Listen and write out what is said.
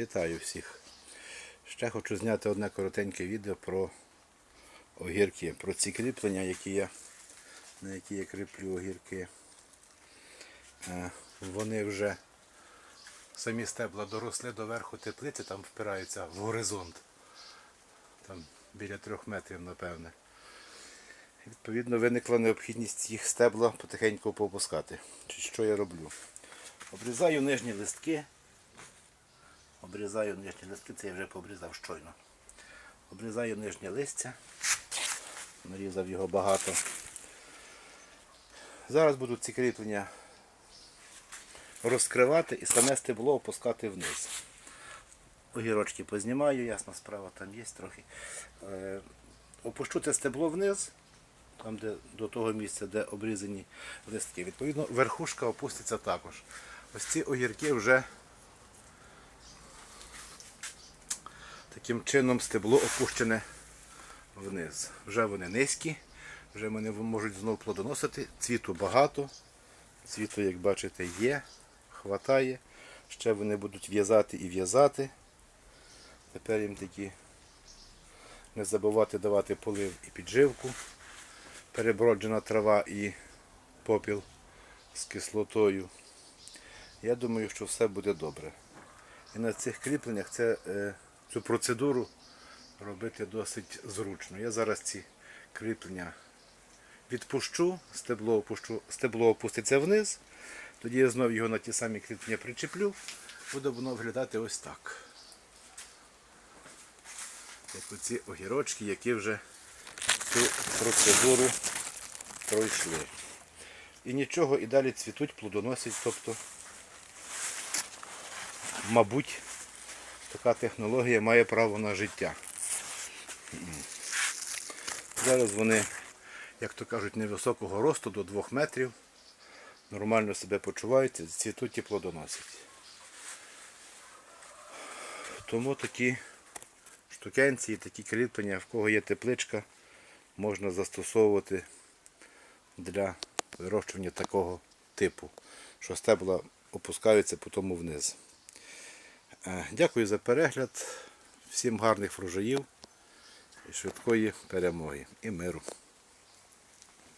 Вітаю всіх. Ще хочу зняти одне коротеньке відео про огірки, про ці кріплення, які я, на які я кріплю огірки. Е, Вони вже самі стебла доросли до верху теплиці, там впираються в горизонт. Там біля трьох метрів, напевне. Відповідно, виникла необхідність їх стебла потихеньку попускати. Що я роблю? Обрізаю нижні листки. Обрізаю нижні листки, це я вже пообрізав щойно. Обрізаю нижнє листя. Нарізав його багато. Зараз буду ці кріплення розкривати і саме стебло опускати вниз. Огірочки познімаю, ясна справа там є трохи. Е, опущу це стебло вниз, там де до того місця, де обрізані листки. Відповідно, верхушка опуститься також. Ось ці огірки вже таким чином стебло опущене вниз. Вже вони низькі, вже вони можуть знову плодоносити. Цвіту багато, цвіту, як бачите, є, хватає. Ще вони будуть в'язати і в'язати. Тепер їм такі не забувати давати полив і підживку. Переброджена трава і попіл з кислотою. Я думаю, що все буде добре. І на цих кріпленнях це, е, цю процедуру робити досить зручно. Я зараз ці кріплення відпущу, стебло опущу, стебло опуститься вниз, тоді я знову його на ті самі кріплення причеплю, буде воно виглядати ось так. Як оці огірочки, які вже цю процедуру пройшли. І нічого, і далі цвітуть, плодоносять, тобто мабуть, така технологія має право на життя. Зараз вони, як то кажуть, невисокого росту до 2 метрів, нормально себе почуваються, цвітуть і плодоносять. Тому такі штукенці, і такі кріплення, в кого є тепличка, можна застосовувати для вирощування такого типу, що стебла опускаються потім вниз. Е, Дякую за перегляд. Всім гарних врожаїв і швидкої перемоги і миру.